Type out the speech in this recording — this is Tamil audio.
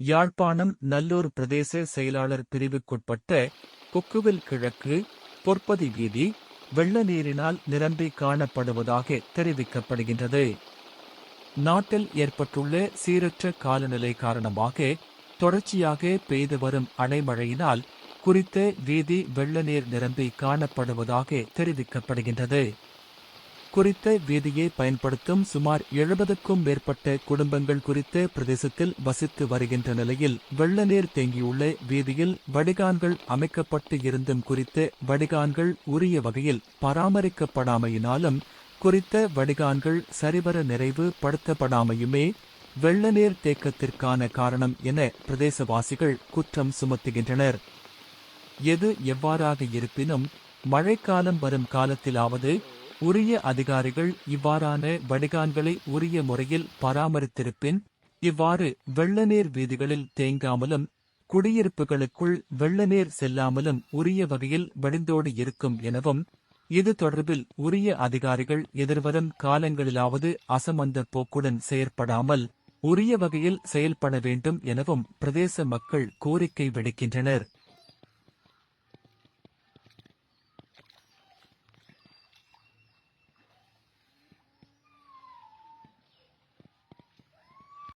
யாழ்ப்பாணம் நல்லூர் பிரதேச செயலாளர் பிரிவுக்குட்பட்ட கொக்குவில் கிழக்கு பொற்பதி வீதி வெள்ள நீரினால் நிரம்பி காணப்படுவதாக தெரிவிக்கப்படுகின்றது. நாட்டில் ஏற்பட்டுள்ள சீரற்ற காலநிலை காரணமாக தொடர்ச்சியாக பெய்து வரும் அடைமழையினால் குறித்த வீதி வெள்ள நீர் நிரம்பி காணப்படுவதாக தெரிவிக்கப்படுகின்றது. குறித்த வீதியை பயன்படுத்தும் சுமார் எழுபதுக்கும் மேற்பட்ட குடும்பங்கள் குறித்த பிரதேசத்தில் வசித்து வருகின்ற நிலையில் வெள்ள நீர் தேங்கியுள்ள வீதியில் வடிகான்கள் அமைக்கப்பட்டு இருந்தும் குறித்த வடிகான்கள் உரிய வகையில் பராமரிக்கப்படாமையினாலும் குறித்த வடிகான்கள் சரிவர நிறைவு படுத்தப்படாமையுமே வெள்ள நீர் தேக்கத்திற்கான காரணம் என பிரதேசவாசிகள் குற்றம் சுமத்துகின்றனர். எது எவ்வாறாக இருப்பினும் மழைக்காலம் வரும் காலத்திலாவது உரிய அதிகாரிகள் இவ்வாறான வடிகான்களை உரிய முறையில் பராமரித்திருப்பின் இவ்வாறு வெள்ளநீர் வீதிகளில் தேங்காமலும் குடியிருப்புகளுக்குள் வெள்ளநீர் செல்லாமலும் உரிய வகையில் வடிந்தோடு இருக்கும் எனவும் இது தொடர்பில் உரிய அதிகாரிகள் எதிர்வரும் காலங்களிலாவது அசமந்த போக்குடன் செயற்படாமல் உரிய வகையில் செயல்பட வேண்டும் எனவும் பிரதேச மக்கள் கோரிக்கை விடுக்கின்றனர்.